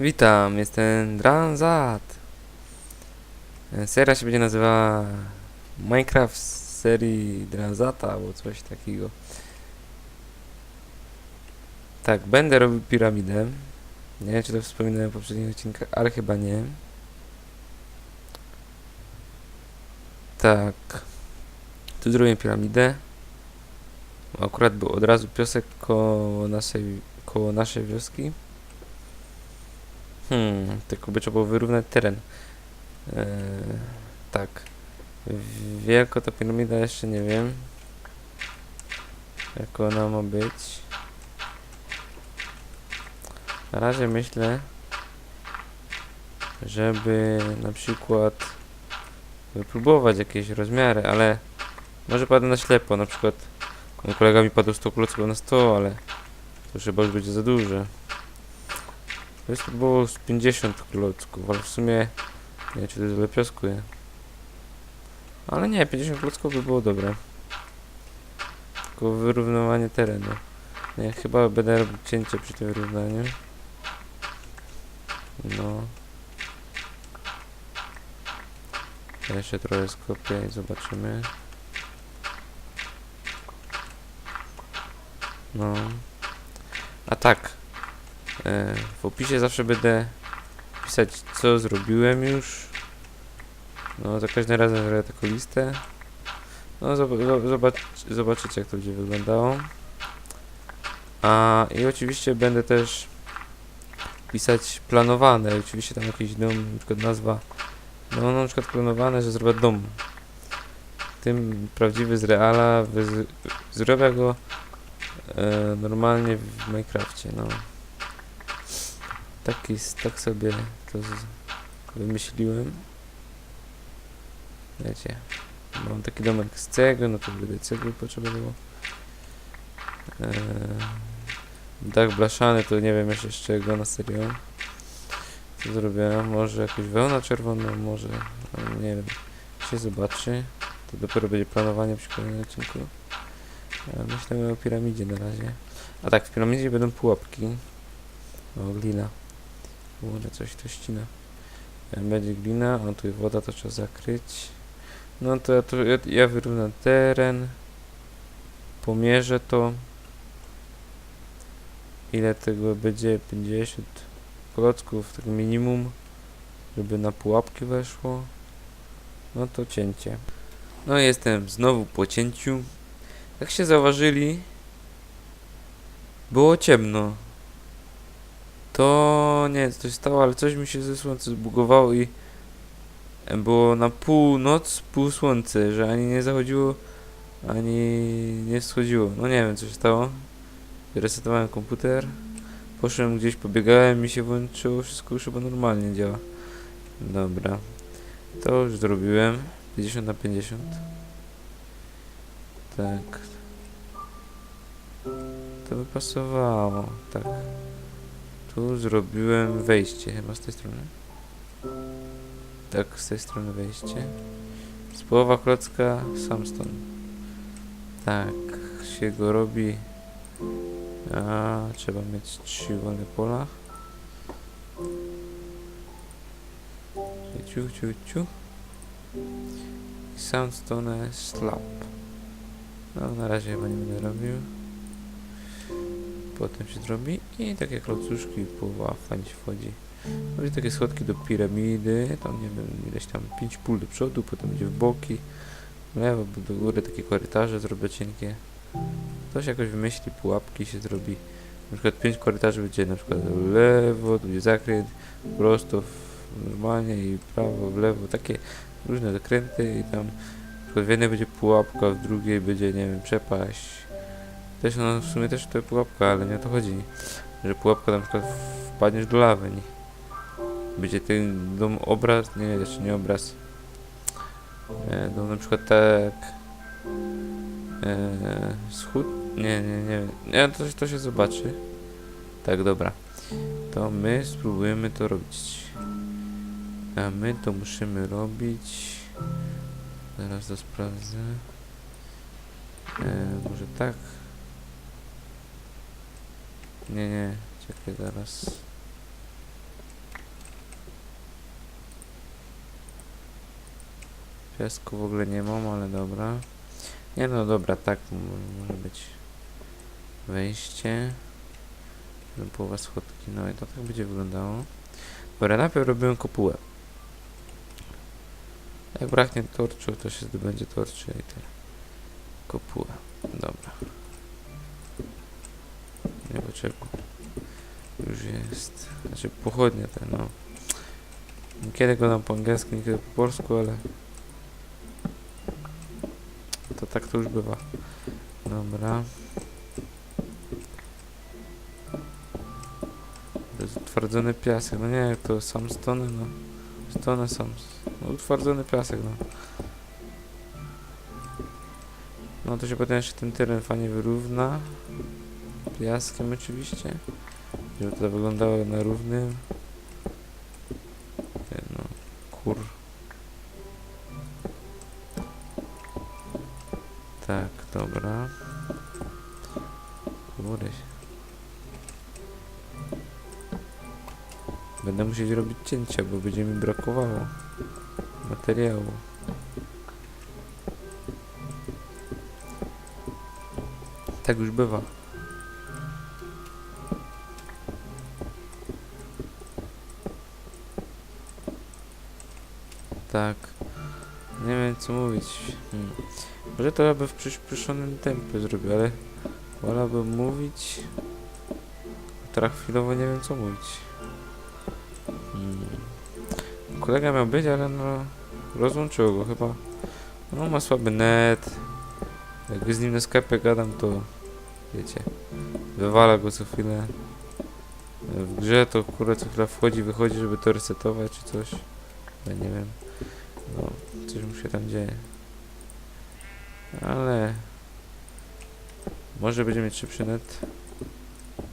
Witam, jestem Dranzat. E, Seria się będzie nazywała Minecraft z serii Dranzata albo coś takiego. Tak, będę robił piramidę. Nie wiem, czy to wspominałem w poprzednich odcinkach, ale chyba nie. Tak. Tu zrobię piramidę. Akurat był od razu piosek koło naszej, koło naszej wioski. Hmm, tylko by trzeba było wyrównać teren. Eee, tak. Wielko ta piramida jeszcze nie wiem. Jak ona ma być. Na razie myślę, żeby na przykład wypróbować jakieś rozmiary, ale może padnę na ślepo, na przykład mój kolega mi padł 100 klocków na 100, ale to chyba już będzie za duże. To jest było z 50 klocków, ale w sumie nie wiem, czy to źle pioskuję. Ale nie, 50 klocków by było dobre. Tylko wyrównywanie terenu. Nie, chyba będę robił cięcie przy tym wyrównaniu. No. Ja Jeszcze trochę skopię i zobaczymy. No. A tak. E, w opisie zawsze będę pisać co zrobiłem już. No za każdym razem zrobię taką listę. No zob zo- zobacz zobaczycie jak to będzie wyglądało. A i oczywiście będę też pisać planowane. Oczywiście tam jakiś dom, na przykład nazwa. No na przykład planowane, że zrobię dom. Tym prawdziwy z reala, zrobię go e, normalnie w Minecrafcie, no. Tak, jest, tak sobie to wymyśliłem. Wiecie, mam taki domek z cegły, no to będę cegły potrzebował. Eee, dach blaszany to nie wiem jeszcze z czego na serio. Co zrobiłem? Może jakąś wełnę czerwoną, może, ale nie wiem. Się zobaczy. To dopiero będzie planowanie przy kolejnym odcinku. Ale myślę o piramidzie na razie. A tak, w piramidzie będą pułapki. O, glina. Może coś to ścina. Będzie glina, a tu woda, to trzeba zakryć. No to ja, ja, ja wyrównam teren. Pomierzę to. Ile tego będzie? 50 klocków, tak minimum. Żeby na pułapki weszło. No to cięcie. No jestem znowu po cięciu. Jak się zauważyli, było ciemno. To nie wiem co się stało, ale coś mi się ze słońca zbugowało i było na północ, pół słońce, że ani nie zachodziło, ani nie wschodziło. No nie wiem co się stało. Resetowałem komputer. Poszedłem gdzieś, pobiegałem mi się włączyło, wszystko już chyba normalnie działa. Dobra. To już zrobiłem. 50 na 50. Tak. To by pasowało. Tak. Tu zrobiłem wejście, chyba z tej strony. Tak, z tej strony wejście. Z połowa klocka samstone. Tak, się go robi. A, trzeba mieć trzy wolne pola. Ciu, ciu, ciu. Sandstone slab. No, na razie chyba nie będę robił. Potem się zrobi i takie klocuszki połowa fajnie się wchodzi. Będzie takie schodki do piramidy, tam nie wiem, ileś tam 5 pól do przodu, potem będzie w boki, w lewo, do góry takie korytarze zrobię cienkie. Ktoś jakoś wymyśli, pułapki się zrobi. Na przykład 5 korytarzy będzie na przykład w lewo, tu będzie zakręt, prosto, normalnie i prawo, w lewo, takie różne zakręty i tam w jednej będzie pułapka, w drugiej będzie, nie wiem, przepaść. Też no, w sumie też to pułapka, ale nie o to chodzi. Że pułapka na przykład wpadniesz do lawy, nie? Będzie ten dom obraz, nie, jeszcze nie obraz. E, dom na przykład tak... E, schód? Nie, nie, nie. Nie, to, to się zobaczy. Tak, dobra. To my spróbujemy to robić. A my to musimy robić. Zaraz to sprawdzę. E, może tak. Nie, nie, czekaj zaraz. Piasku w ogóle nie mam, ale dobra. Nie no dobra, tak może być wejście. No połowa schodki, no i to tak będzie wyglądało. Dobra, najpierw robiłem kopułę. Jak braknie torczu, to się zdobędzie torczy i tyle. Kopuła. Dobra. Nie potrzebne. Już jest. Znaczy pochodnie te, no. Kiedy go dam po angielsku, niekiedy po polsku, ale... To tak to już bywa. Dobra. Utwardzony piasek. No nie, jak to sam stony, no. Stony sam. No utwardzony piasek, no. No to się potem jeszcze ten teren fajnie wyrówna. Piaskiem oczywiście. Żeby to wyglądało na równym. No, kur. Tak, dobra. Kurde. Będę musieć robić cięcia, bo będzie mi brakowało materiału. Tak już bywa. Tak. Nie wiem co mówić. Hmm. Może to ja by w przyspieszonym tempie zrobił, ale wolałbym mówić. a Teraz chwilowo nie wiem co mówić. Hmm. Kolega miał być, ale no rozłączyło go chyba. No ma słaby net. Jak z nim na sklepie gadam to wiecie. Wywala go co chwilę. W grze to kurde co wchodzi, wychodzi, żeby to resetować czy coś. Ja nie wiem. No, coś mu się tam dzieje. Ale może będzie mieć szybszy net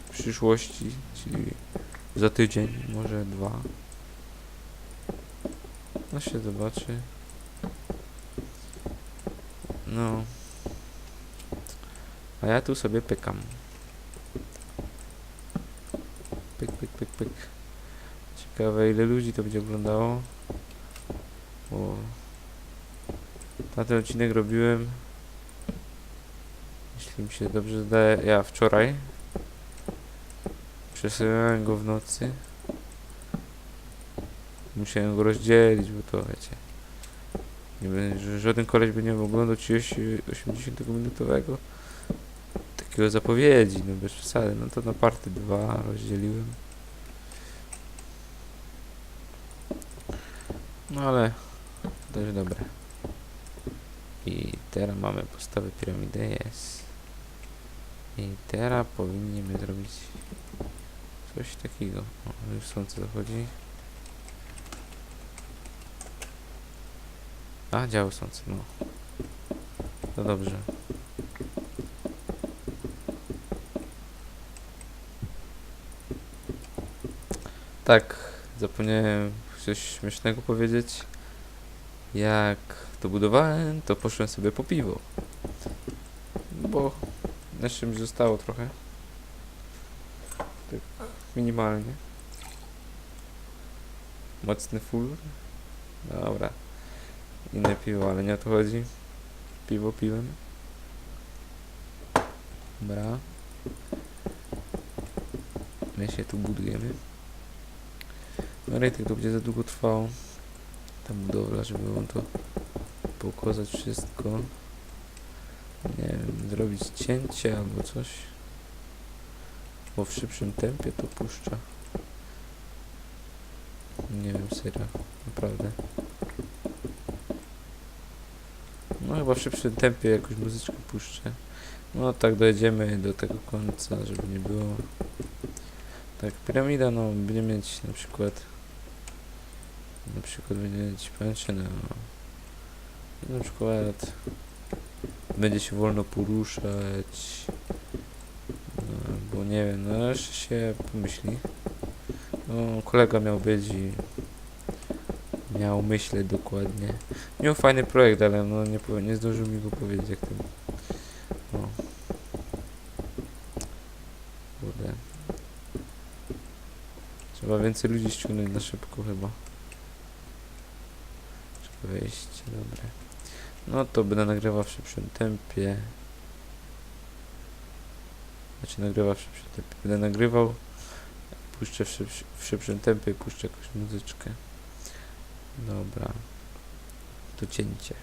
w przyszłości, czyli za tydzień, może dwa. No się zobaczy. No. A ja tu sobie pykam. Pyk, pyk, pyk, pyk. Ciekawe ile ludzi to będzie oglądało. Bo na ten odcinek robiłem jeśli mi się dobrze zdaje, ja wczoraj. Przesyłałem go w nocy. Musiałem go rozdzielić, bo to wiecie nie będzie, żaden koleś by nie mógł oglądać 80 minutowego takiego zapowiedzi, no bez przesady, no to na party 2 rozdzieliłem. No ale dość dobre i teraz mamy postawę piramidy, jest. I teraz powinniśmy zrobić coś takiego. O, już słońce zachodzi. A, działo słońce, no. To dobrze. Tak, zapomniałem coś śmiesznego powiedzieć. Jak to budowałem, to poszłem sobie po piwo. Bo jeszcze mi zostało trochę. Tak minimalnie. Mocny full. Dobra. Inne piwo, ale nie o to chodzi. Piwo piłem. Dobra. My się tu budujemy. No rejtek to będzie za długo trwało. Ta budowla, żeby on to poukładać wszystko. Nie wiem, zrobić cięcie albo coś. Bo w szybszym tempie to puszcza. Nie wiem, serio, naprawdę. No chyba w szybszym tempie jakąś muzyczkę puszczę. No tak dojedziemy do tego końca, żeby nie było. Tak, piramida, no będzie mieć na przykład przykład będzie mieć pęczynę, no. Na przykład będzie się wolno poruszać. No, bo nie wiem, no jeszcze się pomyśli. No, kolega miał być i miał myśleć dokładnie. Miał fajny projekt, ale no nie, nie zdążył mi go powiedzieć jak ten. No. Trzeba więcej ludzi ściągnąć na szybko chyba. Wejście, dobra. No to będę nagrywał w szybszym tempie. Znaczy nagrywał w szybszym tempie. Będę nagrywał, puszczę w, w szybszym tempie i puszczę jakąś muzyczkę. Dobra. To cięcie.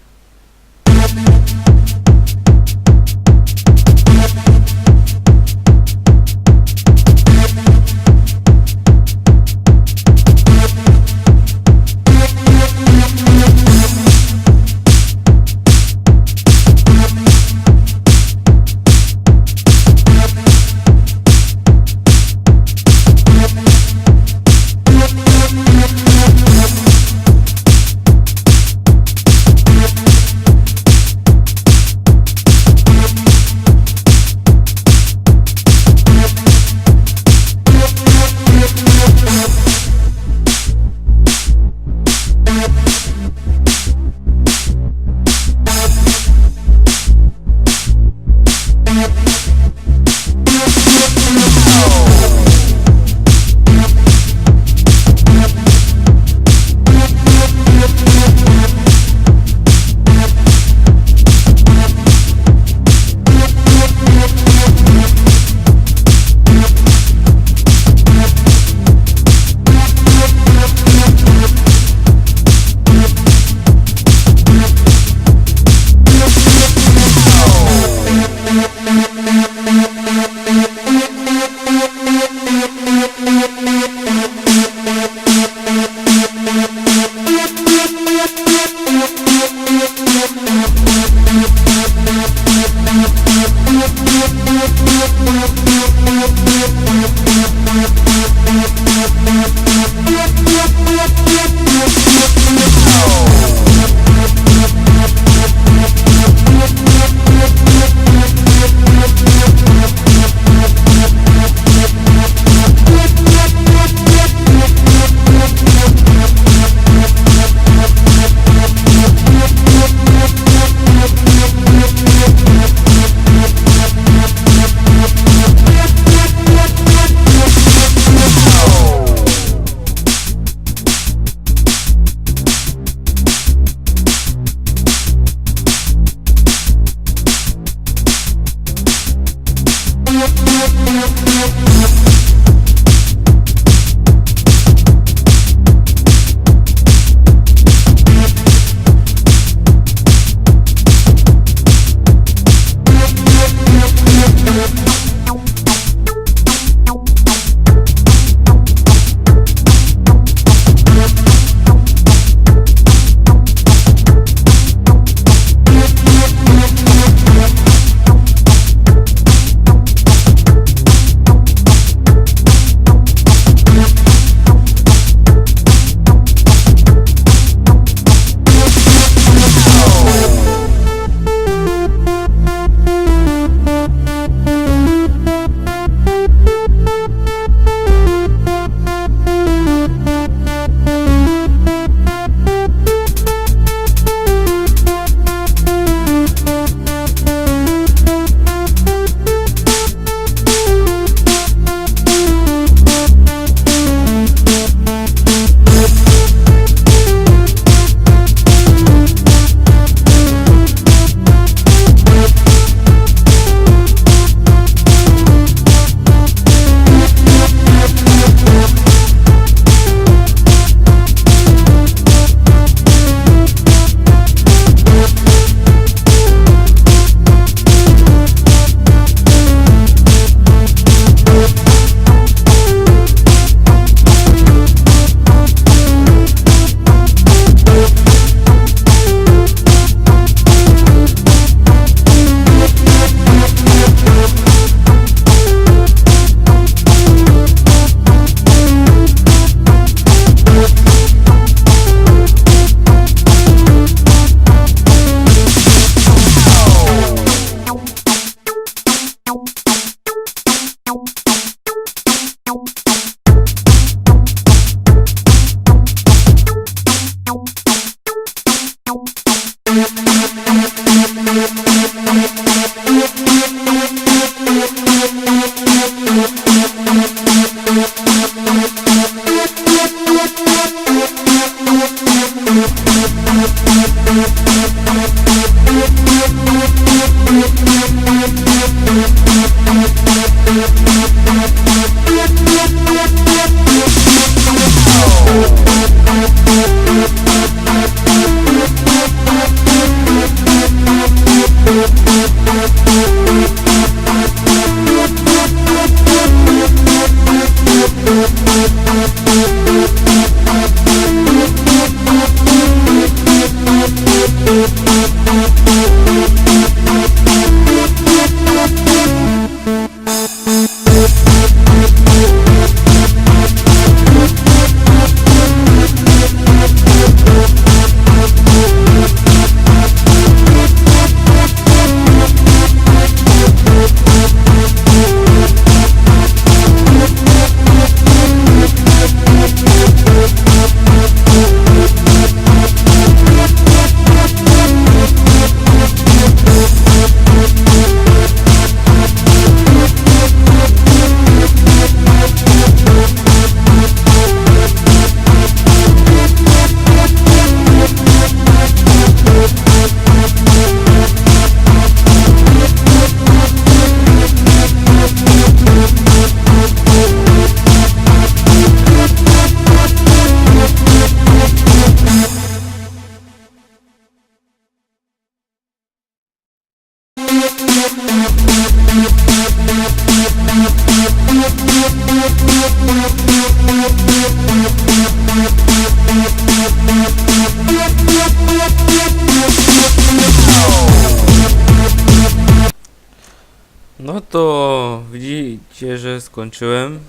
Skończyłem.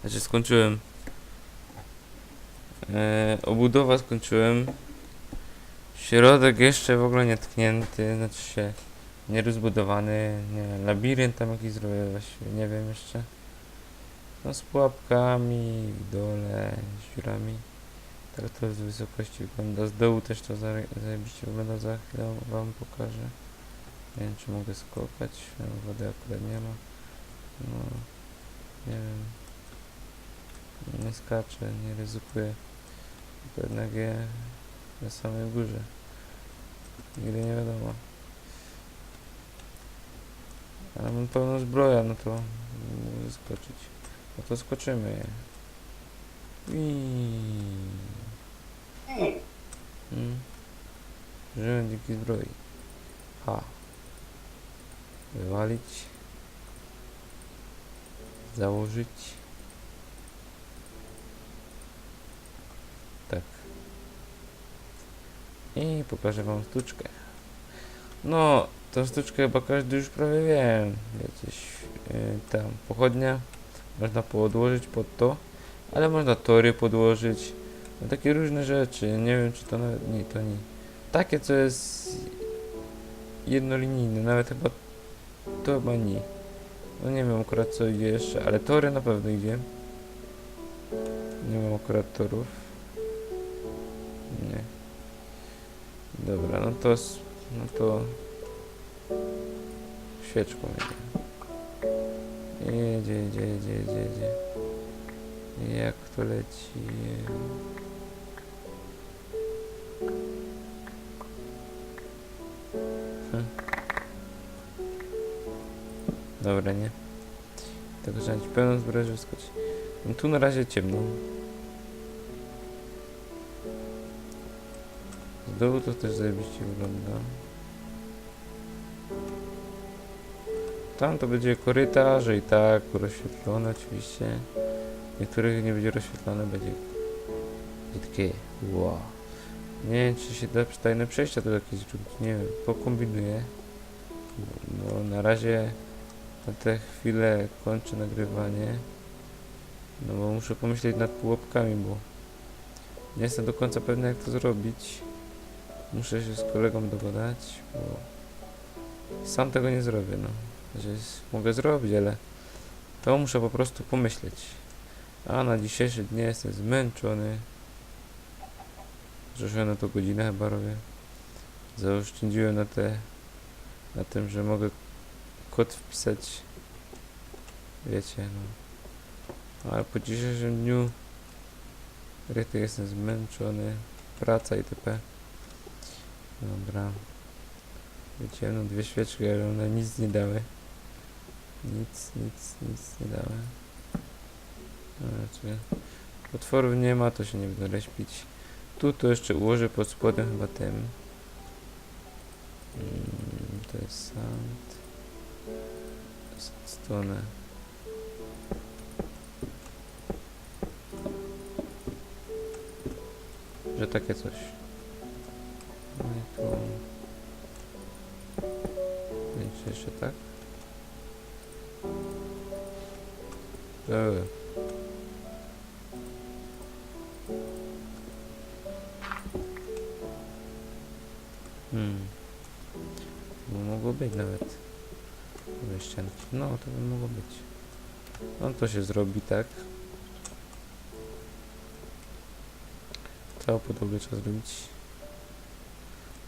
Znaczy skończyłem. E, obudowa skończyłem. Środek jeszcze w ogóle nie tknięty, znaczy się nie rozbudowany, nie labirynt tam jakiś zrobię właściwie, nie wiem jeszcze. No z pułapkami w dole, z dziurami. Tak to z wysokości wygląda. Z dołu też to zajebiście wygląda, za chwilę wam pokażę. Nie wiem czy mogę skopać, wody akurat nie ma. No, nie wiem. Nie skaczę, nie ryzykuję. To jednak je na samej górze. Nigdy nie wiadomo. Ale mam pełną zbroję, no to mogę skoczyć. No to skoczymy. Iiii. Mm. Żyłem dzięki zbroi. Ha. Wywalić. Założyć. Tak. I pokażę wam sztuczkę. No, tą sztuczkę chyba każdy już prawie wie. Wiecie, ś- y, tam pochodnia. Można podłożyć pod to, ale można tory podłożyć. No, takie różne rzeczy. Nie wiem, czy to nawet nie, to nie. Takie, co jest jednolinijne, nawet chyba to chyba nie. No nie wiem akurat co idzie jeszcze, ale tory na pewno idzie. Nie mam akurat torów. Nie. Dobra, no to no to świeczką jedzie. Jedzie, jedzie, jedzie, jedzie, jedzie. Jak to leci? Hm. Dobra, nie? Tego trzeba mieć pełną zbroję, żeby skoczyć. No tu na razie ciemno. Z dołu to też zajebiście wygląda. Tam to będzie korytarze i tak rozświetlone oczywiście. Niektórych nie będzie rozświetlone, będzie, takie wow. Nie wiem czy się da tajne przejścia tu jakieś zrobić, nie wiem, pokombinuję. Bo na razie na tę chwilę kończę nagrywanie. No bo muszę pomyśleć nad pułapkami, bo nie jestem do końca pewny jak to zrobić. Muszę się z kolegą dogadać, bo sam tego nie zrobię, no. S- mogę zrobić, ale to muszę po prostu pomyśleć. A na dzisiejszy dzień jestem zmęczony. Że na to godzinę chyba robię. Zaoszczędziłem na te na tym, że mogę kod wpisać. Wiecie, no. Ale po dzisiejszym dniu Ryty jestem zmęczony. Praca itp. Dobra. Wiecie, no dwie świeczki, ale one nic nie dały. Nic, nic, nic nie dały. Znaczy, potworów nie ma, to się nie będę reśpić. Tu to jeszcze ułożę pod spodem chyba tym. Mm, to jest sand. Stone. Że takie coś. No i tu. Będzie jeszcze tak. Eee. Hmm. Mogło być nawet. No, to by mogło być. No to się zrobi tak. Całą podłogę trzeba zrobić.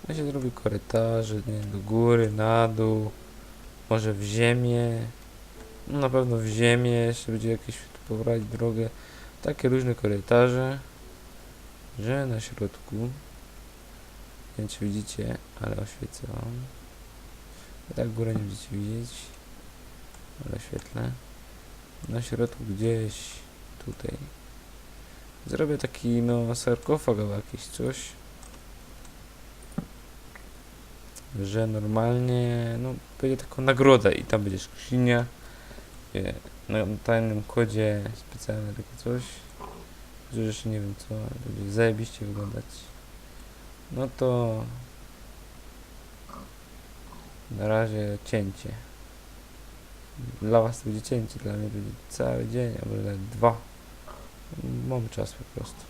No się zrobi korytarze, nie, do góry, na dół. Może w ziemię. No na pewno w ziemię, jeszcze będzie jakieś pobrać drogę. Takie różne korytarze. Że na środku. Nie wiem czy widzicie, ale oświecę. I tak górę nie będziecie widzieć. Oświetlę. Na środku gdzieś tutaj. Zrobię taki no sarkofag albo jakieś coś. Że normalnie no będzie taka nagroda i tam będzie skrzynia. Na tajnym kodzie specjalne takie coś. Że jeszcze nie wiem co, ale będzie zajebiście wyglądać. No to na razie cięcie. Dla was to będzie cięcie, dla mnie będzie cały dzień, albo nawet dwa. Mamy czas po prostu.